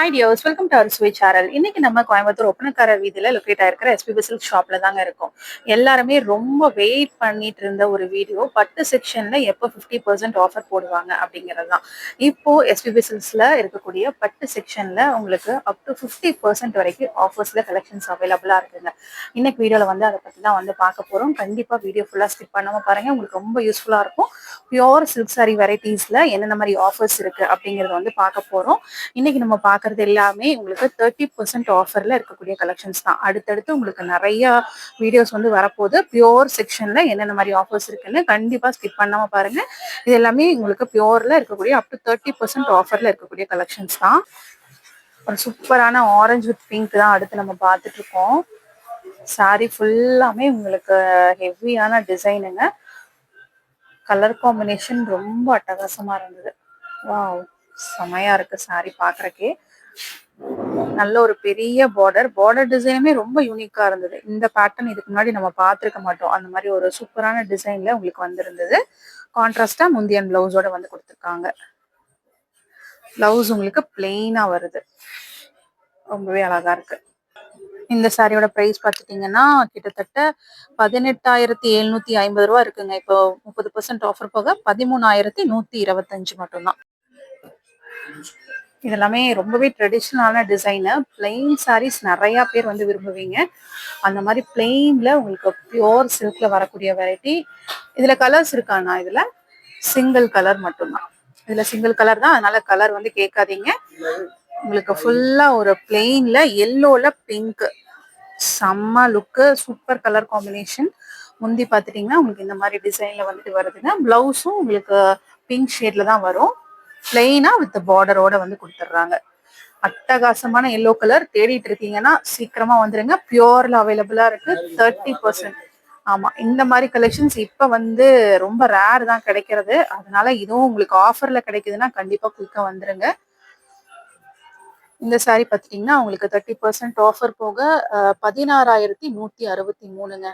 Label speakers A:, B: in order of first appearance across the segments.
A: Hi டியோஸ் welcome to our sweet channel இன்னைக்கு நம்ம கோயம்புத்தூர் ஒப்பனக்காரர் வீதியில் லொக்கேட் ஆயிருக்கிற எஸ்பிபி சில்க் ஷாப்ல தாங்க இருக்கும். எல்லாருமே ரொம்ப வெயிட் பண்ணிட்டு இருந்த ஒரு வீடியோ பட்டு செக்ஷன்ல எப்போ ஃபிஃப்டி பர்சன்ட் ஆஃபர் போடுவாங்க அப்படிங்கிறது தான். இப்போ எஸ்பிபி சில்க்ஸ்ல இருக்கக்கூடிய பட்டு செக்ஷன்ல உங்களுக்கு அப் டு ஃபிஃப்டி பர்சன்ட் வரைக்கும் ஆஃபர்ஸ்ல கலெக்ஷன்ஸ் அவைலபிளா இருக்குங்க. இன்னைக்கு வீடியோல வந்து அதை பத்தி தான் வந்து பார்க்க போறோம். கண்டிப்பா வீடியோ ஃபுல்லா ஸ்கிப் பண்ணாம பாருங்க. உங்களுக்கு ரொம்ப யூஸ்ஃபுல்லா இருக்கும். பியோர் சில்க் சாரி வெரைட்டிஸ்ல என்னென்ன மாதிரி ஆஃபர்ஸ் இருக்கு அப்படிங்கறத வந்து பார்க்க போறோம். இன்னைக்கு நம்ம பார்க்க பார்க்கறது எல்லாமே உங்களுக்கு தேர்ட்டி பர்சன்ட் ஆஃபர்ல இருக்கக்கூடிய கலெக்ஷன்ஸ் தான். அடுத்தடுத்து உங்களுக்கு நிறைய வீடியோஸ் வந்து வரப்போகுது. பியோர் செக்ஷன்ல என்னென்ன மாதிரி ஆஃபர்ஸ் இருக்குன்னு கண்டிப்பா ஸ்கிப் பண்ணாம பாருங்க. இது எல்லாமே உங்களுக்கு பியோர்ல இருக்கக்கூடிய அப் டு தேர்ட்டி பர்சன்ட் ஆஃபர்ல இருக்கக்கூடிய கலெக்ஷன்ஸ் தான். ஒரு சூப்பரான ஆரஞ்சு வித் பிங்க் தான் அடுத்து நம்ம பார்த்துட்டு இருக்கோம் சாரி ஃபுல்லாமே உங்களுக்கு ஹெவியான டிசைனுங்க கலர் காம்பினேஷன் ரொம்ப அட்டகாசமா இருந்தது. வாவ் செமையா இருக்கு சாரி பாக்குறக்கே நல்ல ஒரு பெரிய பார்டர் பார்டர் டிசைனுமே ரொம்ப யூனிக்கா இருந்தது. இந்த பேட்டர்ன் இதுக்கு முன்னாடி நம்ம பார்த்துருக்க மாட்டோம். அந்த மாதிரி ஒரு சூப்பரான டிசைன்ல உங்களுக்கு வந்திருந்தது. கான்ட்ராஸ்டா முந்தியன் பிளவுஸோட வந்து கொடுத்துருக்காங்க. பிளவுஸ் உங்களுக்கு பிளெயினா வருது. ரொம்பவே அழகா இருக்கு. இந்த சாரியோட பிரைஸ் பார்த்துட்டீங்கன்னா கிட்டத்தட்ட பதினெட்டாயிரத்தி எழுநூத்தி ஐம்பது ரூபா இருக்குங்க. இப்போ முப்பது பர்சன்ட் ஆஃபர் போக பதிமூணாயிரத்தி நூத்தி இருபத்தஞ்சு மட்டும்தான். இதெல்லாமே ரொம்பவே ட்ரெடிஷ்னலான டிசைனு பிளெயின் சாரீஸ் நிறைய பேர் வந்து விரும்புவீங்க. அந்த மாதிரி பிளெயின்ல உங்களுக்கு பியோர் சில்க்ல வரக்கூடிய வெரைட்டி இதுல கலர்ஸ் இருக்காண்ணா இதுல? சிங்கிள் கலர் மட்டும்தான். இதுல சிங்கிள் கலர் தான். அதனால கலர் வந்து கேட்காதீங்க. உங்களுக்கு ஃபுல்லா ஒரு பிளெயின்ல எல்லோல பிங்க் செம்ம லுக்கு சூப்பர் கலர் காம்பினேஷன் முந்தி பார்த்துட்டிங்கன்னா உங்களுக்கு இந்த மாதிரி டிசைன்ல வந்துட்டு வருதுங்க. பிளவுஸும் உங்களுக்கு பிங்க் ஷேட்ல தான் வரும். பிளெயினா வித் பார்டரோட வந்து கொடுத்துட்றாங்க அட்டகாசமான எல்லோ கலர் தேடிட்டு இருக்கீங்கன்னா சீக்கிரமா வந்துருங்க. பியூர்ல அவைலபிளா இருக்கு. தேர்ட்டி பர்சன்ட் ஆமா இந்த மாதிரி கலெக்ஷன்ஸ் இப்ப வந்து ரொம்ப ரேர் தான் கிடைக்கிறது. அதனால இதுவும் உங்களுக்கு ஆஃபர்ல கிடைக்குதுன்னா கண்டிப்பா குயிக்கா வந்துருங்க. இந்த சாரி பார்த்துட்டிங்கன்னா உங்களுக்கு தேர்ட்டி பர்சன்ட் ஆஃபர் போக பதினாறாயிரத்தி நூத்தி அறுபத்தி மூணுங்க.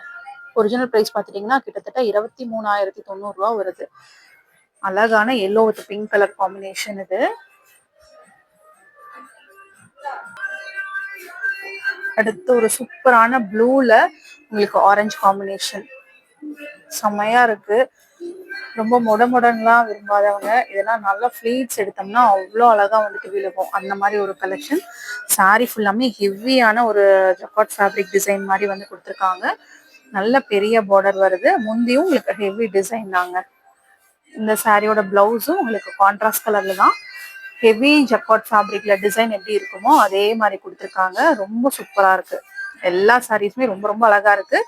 A: ஒரிஜினல் ப்ரைஸ் பாத்துட்டீங்கன்னா கிட்டத்தட்ட இருபத்தி மூணாயிரத்தி தொண்ணூறுரூவா வருது. அழகான yellow with pink colour combination இது. அடுத்து ஒரு சூப்பரான ப்ளூல உங்களுக்கு ஆரஞ்சு காம்பினேஷன் செம்மையா இருக்கு. ரொம்ப முட முடன்லாம் விரும்பாதவங்க இதெல்லாம் நல்லா ஃப்ளீட்ஸ் எடுத்தோம்னா அவ்வளோ அழகா வந்துட்டு விழுகும். அந்த மாதிரி ஒரு கலெக்ஷன் சாரீ ஃபுல்லாமே ஹெவியான ஒரு ஜக்காட் ஃபேப்ரிக் டிசைன் மாதிரி வந்து கொடுத்துருக்காங்க. நல்ல பெரிய பார்டர் வருது. முந்தியும் உங்களுக்கு ஹெவி டிசைன் தாங்க. இந்த சாரியோட பிளவுஸும் உங்களுக்கு கான்ட்ராஸ்ட் கலர்ல தான். ஹெவி ஜக்காட் ஃபேப்ரிக்ல டிசைன் எப்படி இருக்குமோ அதே மாதிரி கொடுத்துருக்காங்க. ரொம்ப சூப்பரா இருக்கு. எல்லா சாரீஸுமே ரொம்ப ரொம்ப அழகா இருக்கு.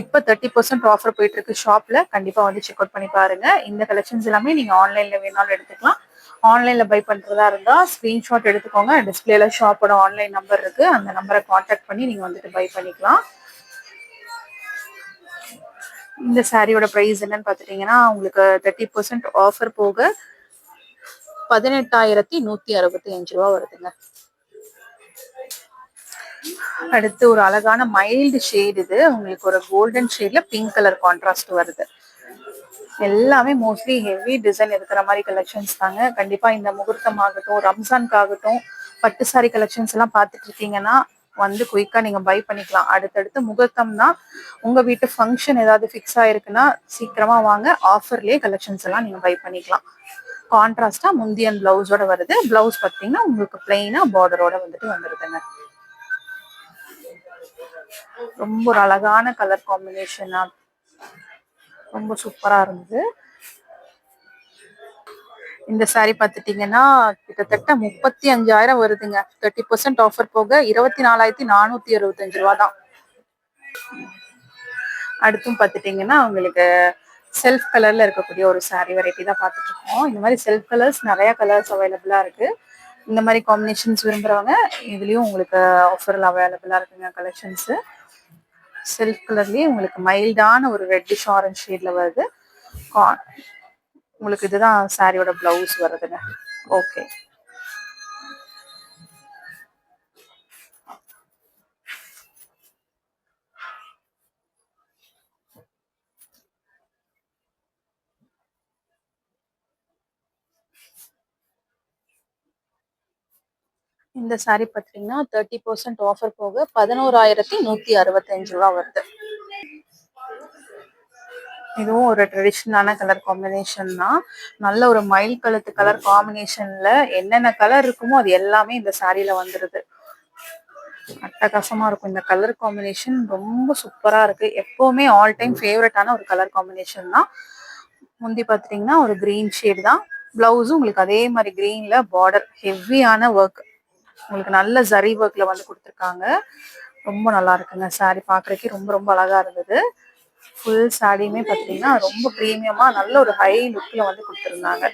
A: இப்போ தேர்ட்டி பர்சன்ட் ஆஃபர் போயிட்டு இருக்கு ஷாப்ல கண்டிப்பா வந்து செக் அவுட் பண்ணி பாருங்க. இந்த கலெக்ஷன்ஸ் எல்லாமே நீங்க ஆன்லைன்ல வேணாலும் எடுத்துக்கலாம். ஆன்லைன்ல பை பண்றதா இருந்தா ஸ்கிரீன்ஷாட் எடுத்துக்கோங்க. டிஸ்பிளேல ஷாப்போட ஆன்லைன் நம்பர் இருக்கு. அந்த நம்பரை காண்டாக்ட் பண்ணி நீங்க வந்துட்டு பை பண்ணிக்கலாம். இந்த சாரியோட ப்ரைஸ் என்னன்னு பார்த்துட்டீங்கன்னா உங்களுக்கு தேர்ட்டி பர்சன்ட் ஆஃபர் போக பதினெட்டாயிரத்தி நூத்தி அறுபத்தி அஞ்சு ரூபா வருதுங்க. அடுத்து ஒரு அழகான மைல்டு ஷேட் இது. உங்களுக்கு ஒரு கோல்டன் ஷேட்ல பிங்க் கலர் கான்ட்ராஸ்ட் வருது. எல்லாமே மோஸ்ட்லி ஹெவி டிசைன் இருக்கிற மாதிரி கலெக்ஷன்ஸ் தாங்க. கண்டிப்பா இந்த முகூர்த்தம் ஆகட்டும் ரம்ஜான்காகட்டும் பட்டு சாரி கலெக்ஷன்ஸ் எல்லாம் பார்த்துட்டு இருக்கீங்கன்னா வந்து குயிக்கா நீங்க பை பண்ணிக்கலாம். அடுத்தடுத்து முகூர்த்தம்னா உங்க வீட்டு ஃபங்க்ஷன் ஏதாவது ஃபிக்ஸ் ஆயிருக்குன்னா சீக்கிரமா வாங்க. ஆஃபர்லயே கலெக்ஷன்ஸ் எல்லாம் நீங்க பை பண்ணிக்கலாம். கான்ட்ராஸ்டா முந்தியன் பிளவுஸோட வருது. பிளவுஸ் பார்த்தீங்கன்னா உங்களுக்கு பிளெயினா பார்டரோட வந்துட்டு வந்துருதுங்க. ரொம்ப ஒரு அழகான கலர் காம்பினேஷனா ரொம்ப சூப்பரா இருந்தது. இந்த saree பார்த்துட்டீங்கன்னா கிட்டத்தட்ட முப்பத்தி அஞ்சாயிரம் வருதுங்க. தேர்ட்டி பர்சன்ட் ஆஃபர் போக இருபத்தி நாலாயிரத்தி நானூத்தி அறுபத்தஞ்சு ரூபா தான் அடுத்தும் பார்த்துட்டீங்கன்னா உங்களுக்கு செல்ஃப் கலர்ல இருக்கக்கூடிய ஒரு saree வெரைட்டி தான் பார்த்துட்டு இருக்கோம் இந்த மாதிரி செல்ஃப் கலர்ஸ் நிறைய கலர்ஸ் அவைலபிளா இருக்கு. இந்த மாதிரி காம்பினேஷன்ஸ் விரும்புறவங்க இதுலயும் உங்களுக்கு ஆஃபர்ல அவைலபிளா இருக்குங்க கலெக்ஷன்ஸ் செல்ஃப் கலர்லயே உங்களுக்கு மைல்டான ஒரு ரெட்டிஷ் ஆரஞ்ச் ஷேட்ல வருது. உங்களுக்கு இதுதான் சாரியோட பிளவுஸ் வருதுங்க ஓகே இந்த சாரி பார்த்தீங்கன்னா தேர்ட்டி பர்சன்ட் ஆஃபர் போக பதினோராயிரத்தி நூத்தி அறுபத்தஞ்சு ரூபா வருது. இதுவும் ஒரு ட்ரெடிஷ்னலான கலர் காம்பினேஷன் தான். நல்ல ஒரு மயில் கழுத்து கலர் காம்பினேஷன்ல என்னென்ன கலர் இருக்குமோ அது எல்லாமே இந்த சாரியில வந்துருது. அட்டகாசமா இருக்கும் இந்த கலர் காம்பினேஷன் ரொம்ப சூப்பரா இருக்கு. எப்பவுமே ஆல் டைம் ஃபேவரட்டான ஒரு கலர் காம்பினேஷன் தான். முந்தி பாத்துட்டீங்கன்னா ஒரு கிரீன் ஷேட் தான். பிளவுஸும் உங்களுக்கு அதே மாதிரி கிரீன்ல பார்டர் ஹெவியான ஒர்க் உங்களுக்கு நல்ல ஜரி ஒர்க்ல வந்து கொடுத்துருக்காங்க. ரொம்ப நல்லா இருக்குங்க சாரி பாக்குறதுக்கே. ரொம்ப ரொம்ப அழகா இருந்தது. ஃபுல் சாரியுமே பார்த்தீங்கன்னா ரொம்ப ப்ரீமியமா நல்ல ஒரு ஹை லுக்ல வந்து கொடுத்துருந்தாங்க.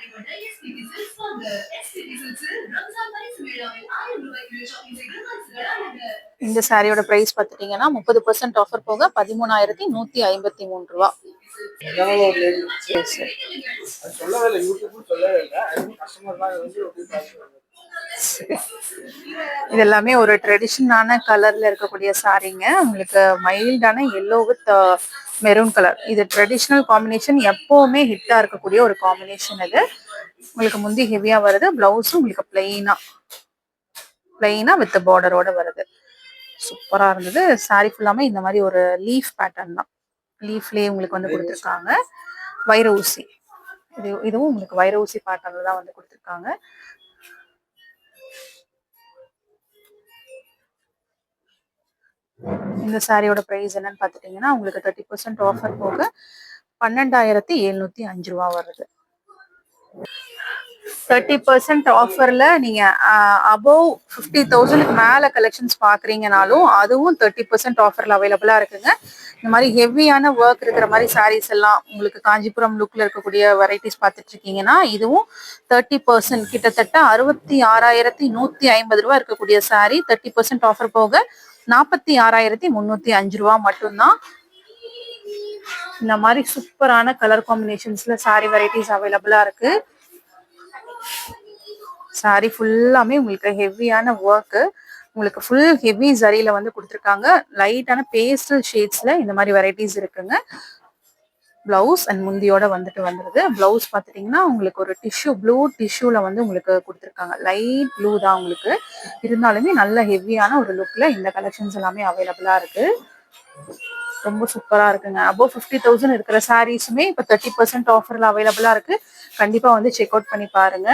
A: இந்த சாரியோட பிரைஸ் பார்த்துட்டீங்கன்னா முப்பது பர்சன்ட் ஆஃபர் போக பதிமூணாயிரத்தி நூத்தி ஐம்பத்தி மூணு ரூபா. சரி இது எல்லாமே ஒரு ட்ரெடிஷனான கலர்ல இருக்கக்கூடிய சாரீங்க உங்களுக்கு மைல்டான எல்லோ வித் மெரூன் கலர் இது ட்ரெடிஷ்னல் காம்பினேஷன் எப்பவுமே ஹிட்டா இருக்கக்கூடிய ஒரு காம்பினேஷன் இது உங்களுக்கு முந்தி ஹெவியா வருது பிளவுஸும் உங்களுக்கு பிளெயினா பிளெயினா வித் பார்டரோட வருது சூப்பரா இருந்தது. சாரி ஃபுல்லாமே இந்த மாதிரி ஒரு லீஃப் பேட்டர்ன் தான். லீஃப்லயே உங்களுக்கு வந்து கொடுத்துருக்காங்க. வைர ஊசி. இது இதுவும் உங்களுக்கு வைர ஊசி பேட்டர்ன்ல தான் வந்து கொடுத்துருக்காங்க. இந்த சாரியோட ப்ரைஸ் என்னன்னு பார்த்துட்டீங்கன்னா உங்களுக்கு தேர்ட்டி பர்சன்ட் ஆஃபர் போக பன்னெண்டாயிரத்தி எழுநூத்தி அஞ்சு ரூபா வருது. தேர்ட்டி பர்சன்ட் ஆஃபர்ல நீங்க அபவ் ஃபிஃப்டி தௌசண்ட்க்கு மேல கலெக்ஷன்ஸ் பாக்குறீங்கனாலும் அதுவும் தேர்ட்டி பர்சன்ட் ஆஃபர்ல அவைலபிளா இருக்குங்க. இந்த மாதிரி ஹெவியான ஒர்க் இருக்கிற மாதிரி சாரீஸ் எல்லாம் உங்களுக்கு காஞ்சிபுரம் லுக்ல இருக்கக்கூடிய வெரைட்டிஸ் பார்த்துட்டு இருக்கீங்கன்னா இதுவும் தேர்ட்டி பர்சன்ட் கிட்டத்தட்ட அறுபத்தி ஆறாயிரத்தி நூத்தி ஐம்பது ரூபா இருக்கக்கூடிய சாரீ தேர்ட்டி பர்சன்ட் ஆஃபர் போக நாற்பத்தி ஆறாயிரத்தி முன்னூத்தி அஞ்சு ரூபா மட்டும்தான். இந்த மாதிரி சூப்பரான கலர் காம்பினேஷன்ஸ்ல சாரி வெரைட்டிஸ் அவைலபிளா இருக்கு. சாரி ஃபுல்லாமே உங்களுக்கு ஹெவியான ஒர்க்கு உங்களுக்கு ஃபுல் ஹெவி ஜரியில வந்து கொடுத்துருக்காங்க. லைட்டான பேஸ்டல் ஷேட்ஸ்ல இந்த மாதிரி வெரைட்டிஸ் இருக்குங்க. பிளவுஸ் அண்ட் முந்தியோட வந்துட்டு வந்துருது. பிளவுஸ் பார்த்துட்டிங்கன்னா உங்களுக்கு ஒரு டிஷ்யூ ப்ளூ டிஷ்யூல வந்து உங்களுக்கு கொடுத்துருக்காங்க. லைட் ப்ளூ தான் உங்களுக்கு. இருந்தாலுமே நல்ல ஹெவியான ஒரு லுக்ல இந்த கலெக்ஷன்ஸ் எல்லாமே அவைலபிளா இருக்கு. ரொம்ப சூப்பரா இருக்குங்க. அபோவ் ஃபிஃப்டி தௌசண்ட் இருக்கிற சாரீஸுமே இப்போ தேர்ட்டி பர்சன்ட் ஆஃபர்ல அவைலபிளா இருக்கு. கண்டிப்பா வந்து செக் அவுட் பண்ணி பாருங்க.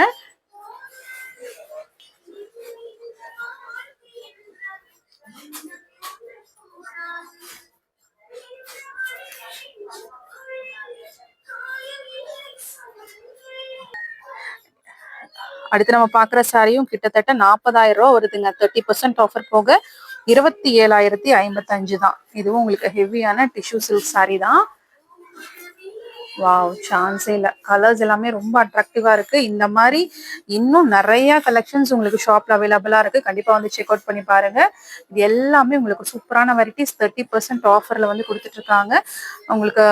A: அடுத்து நம்ம பாக்குற சாரியும் கிட்டத்தட்ட நாற்பதாயிரம் ரூபா வருதுங்க. தேர்ட்டி பர்சன்ட் ஆஃபர் போக இருபத்தி ஏழாயிரத்தி ஐம்பத்தஞ்சு தான். இதுவும் உங்களுக்கு ஹெவியான டிஷ்யூ சில்க் சாரி தான். வாவ் சான்ஸே இல்லை. கலர்ஸ் எல்லாமே ரொம்ப அட்ராக்டிவா இருக்கு. இந்த மாதிரி இன்னும் நிறைய கலெக்ஷன்ஸ் உங்களுக்கு ஷாப்ல அவைலபிளா இருக்கு. கண்டிப்பா வந்து செக் அவுட் பண்ணி பாருங்க. இது எல்லாமே உங்களுக்கு சூப்பரான வெரைட்டிஸ் தேர்ட்டி பர்சன்ட் ஆஃபர்ல வந்து கொடுத்துட்டு இருக்காங்க. உங்களுக்கு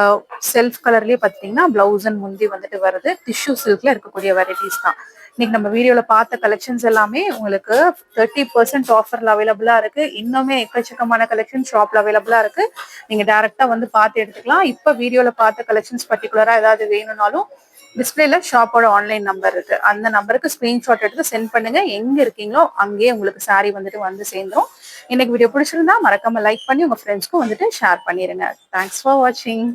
A: செல்ஃப் கலர்லயே பார்த்தீங்கன்னா பிளவுஸ் அண்ட் முந்தி வந்துட்டு வருது. டிஷ்யூ சில்க்ல இருக்கக்கூடிய வெரைட்டிஸ் தான். இன்னைக்கு நம்ம வீடியோல பார்த்த கலெக்ஷன்ஸ் எல்லாமே உங்களுக்கு தேர்ட்டி பர்சன்ட் ஆஃபர்ல அவைலபிளா இருக்கு. இன்னுமே எக்கச்சக்கமான கலெக்ஷன் ஷாப்ல அவைலபிளா இருக்கு. நீங்க டைரக்டா வந்து பார்த்து எடுத்துக்கலாம். இப்ப வீடியோல பார்த்த கலெக்ஷன்ஸ் பர்டிகுலரா ஏதாவது வேணும்னாலும் டிஸ்பிளேல ஷாப்போட ஆன்லைன் நம்பர் இருக்கு. அந்த நம்பருக்கு ஸ்கிரீன்ஷாட் எடுத்து சென்ட் பண்ணுங்க. எங்க இருக்கீங்களோ அங்கேயே உங்களுக்கு சாரி வந்துட்டு வந்து சேர்ந்துரும். இன்னைக்கு வீடியோ பிடிச்சிருந்தா மறக்காம லைக் பண்ணி உங்க ஃப்ரெண்ட்ஸ்க்கும் வந்துட்டு ஷேர் பண்ணிருங்க. தேங்க்ஸ் ஃபார் வாட்சிங்